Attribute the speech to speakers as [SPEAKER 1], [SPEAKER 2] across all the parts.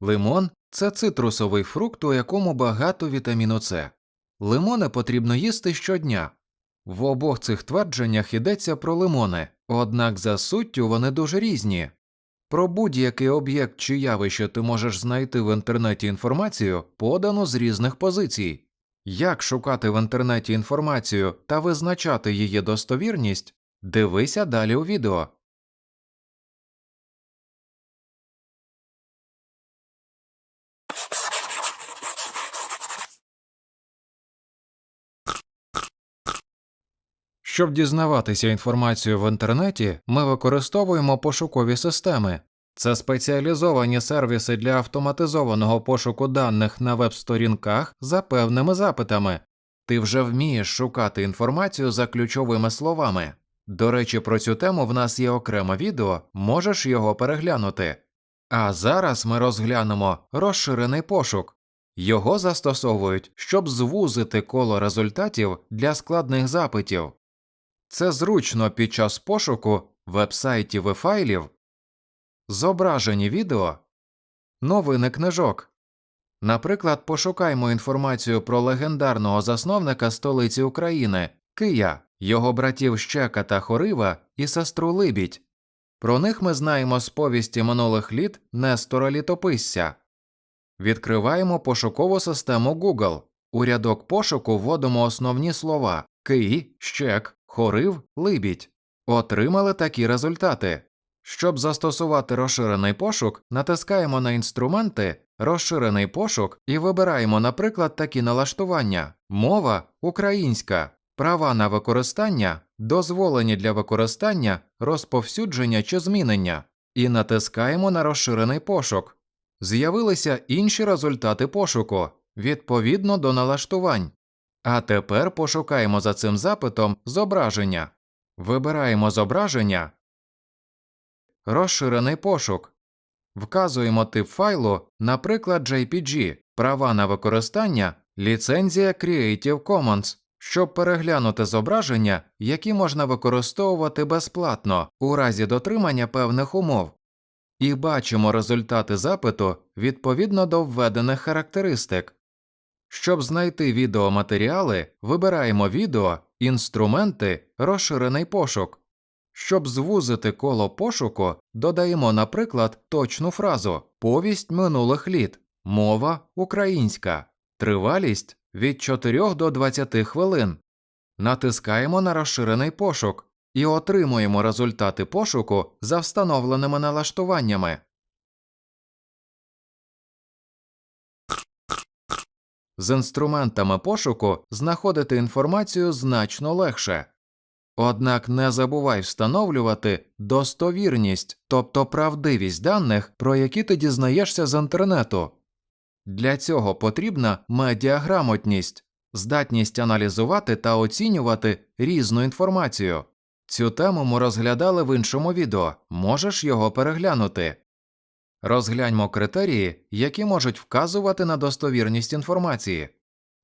[SPEAKER 1] Лимон це цитрусовий фрукт, у якому багато вітаміну С. Лимони потрібно їсти щодня. В обох цих твердженнях йдеться про лимони, однак за суттю вони дуже різні. Про будь-який об'єкт чи явище ти можеш знайти в інтернеті інформацію, подану з різних позицій. Як шукати в інтернеті інформацію та визначати її достовірність, дивися далі у відео. Щоб дізнаватися інформацію в інтернеті, ми використовуємо пошукові системи. Це спеціалізовані сервіси для автоматизованого пошуку даних на веб-сторінках за певними запитами. Ти вже вмієш шукати інформацію за ключовими словами. До речі, про цю тему в нас є окреме відео, можеш його переглянути. А зараз ми розглянемо розширений пошук. Його застосовують, щоб звузити коло результатів для складних запитів. Це зручно під час пошуку вебсайтів і файлів, зображені відео, новини книжок. Наприклад, пошукаймо інформацію про легендарного засновника столиці України Кия, його братів Щека та Хорива і сестру Либідь. Про них ми знаємо з повісті минулих літ Нестора Літописця. Відкриваємо пошукову систему Google. У рядок пошуку вводимо основні слова Кий, Щек, Хорив, Либідь. Отримали такі результати. Щоб застосувати розширений пошук, натискаємо на інструменти Розширений пошук і вибираємо, наприклад, такі налаштування: мова українська, права на використання, дозволені для використання, розповсюдження чи змінення, і натискаємо на розширений пошук. З'явилися інші результати пошуку відповідно до налаштувань. А тепер пошукаємо за цим запитом зображення. Вибираємо зображення, розширений пошук. Вказуємо тип файлу, наприклад, JPG, права на використання, ліцензія Creative Commons, щоб переглянути зображення, які можна використовувати безплатно у разі дотримання певних умов. І бачимо результати запиту відповідно до введених характеристик. Щоб знайти відеоматеріали, вибираємо відео, інструменти, розширений пошук. Щоб звузити коло пошуку, додаємо, наприклад, точну фразу повість минулих літ, мова українська, тривалість від 4 до 20 хвилин. Натискаємо на розширений пошук і отримуємо результати пошуку за встановленими налаштуваннями. З інструментами пошуку знаходити інформацію значно легше. Однак не забувай встановлювати достовірність, тобто правдивість даних, про які ти дізнаєшся з інтернету. Для цього потрібна медіаграмотність, здатність аналізувати та оцінювати різну інформацію. Цю тему ми розглядали в іншому відео, можеш його переглянути. Розгляньмо критерії, які можуть вказувати на достовірність інформації.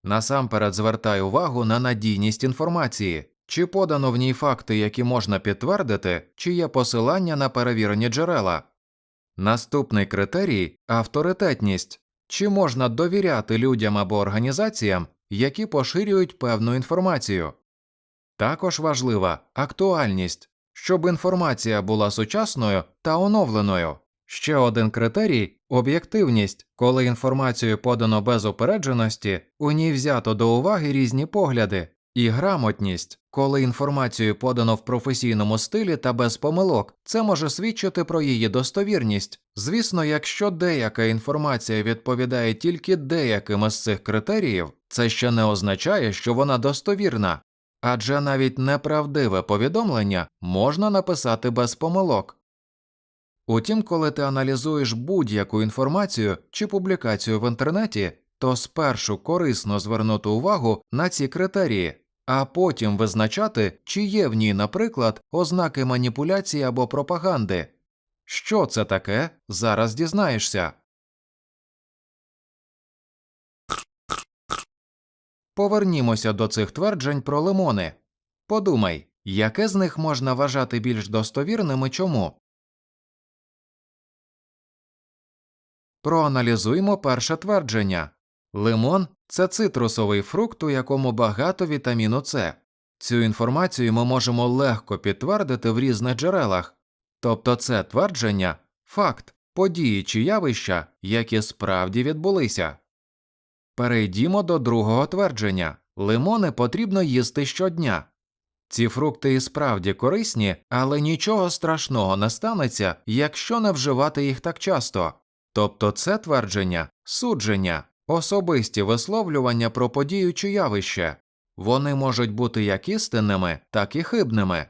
[SPEAKER 1] Насамперед звертай увагу на надійність інформації, чи подано в ній факти, які можна підтвердити, чи є посилання на перевірені джерела. Наступний критерій авторитетність, чи можна довіряти людям або організаціям, які поширюють певну інформацію. Також важлива актуальність, щоб інформація була сучасною та оновленою. Ще один критерій об'єктивність, коли інформацію подано без упередженості, у ній взято до уваги різні погляди, і грамотність, коли інформацію подано в професійному стилі та без помилок, це може свідчити про її достовірність. Звісно, якщо деяка інформація відповідає тільки деяким із цих критеріїв, це ще не означає, що вона достовірна, адже навіть неправдиве повідомлення можна написати без помилок. Утім, коли ти аналізуєш будь-яку інформацію чи публікацію в інтернеті, то спершу корисно звернути увагу на ці критерії, а потім визначати, чи є в ній, наприклад, ознаки маніпуляції або пропаганди. Що це таке, зараз дізнаєшся. Повернімося до цих тверджень про лимони. Подумай, яке з них можна вважати більш достовірним і чому? Проаналізуємо перше твердження. Лимон це цитрусовий фрукт, у якому багато вітаміну С. Цю інформацію ми можемо легко підтвердити в різних джерелах. Тобто це твердження факт, події чи явища, які справді відбулися. Перейдімо до другого твердження лимони потрібно їсти щодня. Ці фрукти і справді корисні, але нічого страшного не станеться, якщо не вживати їх так часто. Тобто це твердження судження, особисті висловлювання про подію чи явище. Вони можуть бути як істинними, так і хибними.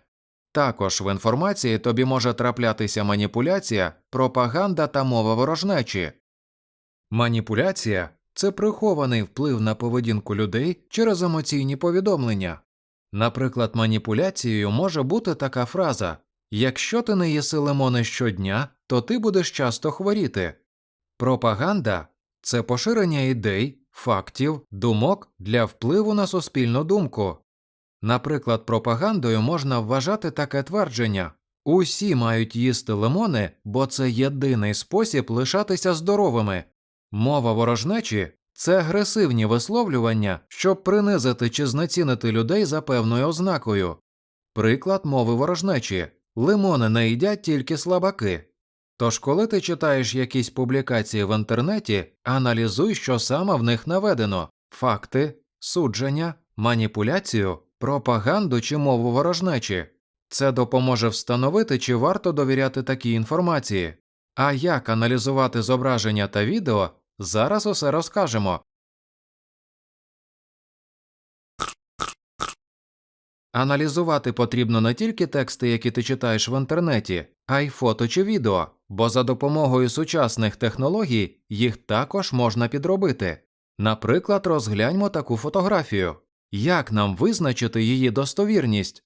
[SPEAKER 1] Також в інформації тобі може траплятися маніпуляція, пропаганда та мова ворожнечі. Маніпуляція це прихований вплив на поведінку людей через емоційні повідомлення. Наприклад, маніпуляцією може бути така фраза Якщо ти не їси лимони щодня, то ти будеш часто хворіти. Пропаганда це поширення ідей, фактів, думок для впливу на суспільну думку. Наприклад, пропагандою можна вважати таке твердження усі мають їсти лимони, бо це єдиний спосіб лишатися здоровими. Мова ворожнечі це агресивні висловлювання, щоб принизити чи знецінити людей за певною ознакою. Приклад мови ворожнечі лимони не їдять тільки слабаки. Тож, коли ти читаєш якісь публікації в інтернеті, аналізуй, що саме в них наведено факти, судження, маніпуляцію, пропаганду чи мову ворожнечі. Це допоможе встановити, чи варто довіряти такій інформації. А як аналізувати зображення та відео, зараз усе розкажемо. Аналізувати потрібно не тільки тексти, які ти читаєш в інтернеті, а й фото чи відео, бо за допомогою сучасних технологій їх також можна підробити. Наприклад, розгляньмо таку фотографію. Як нам визначити її достовірність?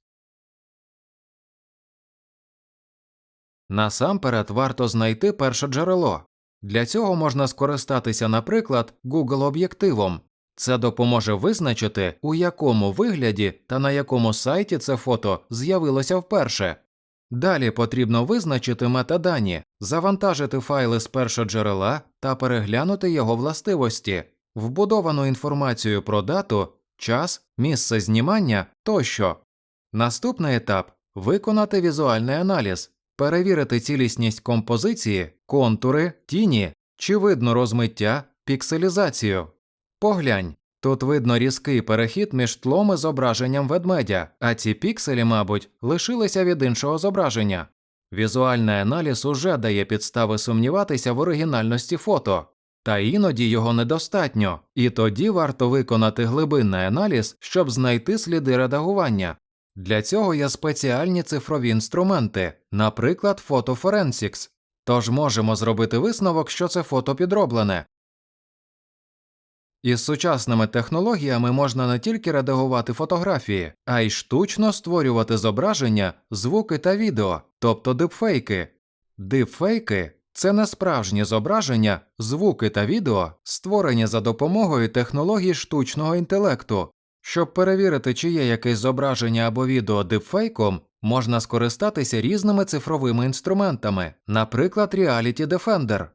[SPEAKER 1] Насамперед варто знайти перше джерело. Для цього можна скористатися, наприклад, Google об'єктивом. Це допоможе визначити, у якому вигляді та на якому сайті це фото з'явилося вперше. Далі потрібно визначити метадані, завантажити файли з першоджерела та переглянути його властивості, вбудовану інформацію про дату, час, місце знімання тощо. Наступний етап виконати візуальний аналіз, перевірити цілісність композиції, контури, тіні, чи видно розмиття, пікселізацію. Поглянь, тут видно різкий перехід між тлом і зображенням ведмедя, а ці пікселі, мабуть, лишилися від іншого зображення. Візуальний аналіз уже дає підстави сумніватися в оригінальності фото, та іноді його недостатньо, і тоді варто виконати глибинний аналіз, щоб знайти сліди редагування. Для цього є спеціальні цифрові інструменти, наприклад, Forensics. Тож можемо зробити висновок, що це фото підроблене. Із сучасними технологіями можна не тільки редагувати фотографії, а й штучно створювати зображення, звуки та відео, тобто дипфейки. Дипфейки це не справжні зображення, звуки та відео, створені за допомогою технологій штучного інтелекту. Щоб перевірити, чи є якесь зображення або відео дипфейком, можна скористатися різними цифровими інструментами, наприклад, Reality Defender.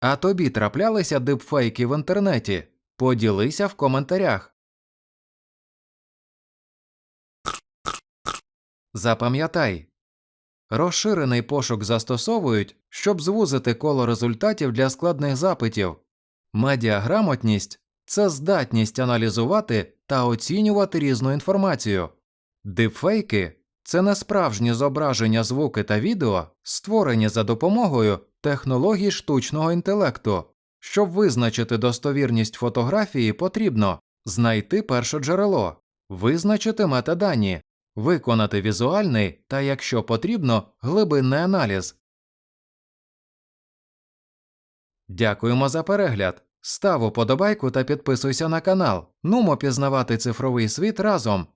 [SPEAKER 1] А тобі траплялися дипфейки в інтернеті? Поділися в коментарях. Запам'ятай. Розширений пошук застосовують, щоб звузити коло результатів для складних запитів. Медіаграмотність це здатність аналізувати та оцінювати різну інформацію. Дипфейки це несправжні зображення звуки та відео, створені за допомогою технологій штучного інтелекту. Щоб визначити достовірність фотографії, потрібно знайти перше джерело, визначити метадані, виконати візуальний та, якщо потрібно, глибинний аналіз. Дякуємо за перегляд. Став уподобайку та підписуйся на канал. Нумо пізнавати цифровий світ разом.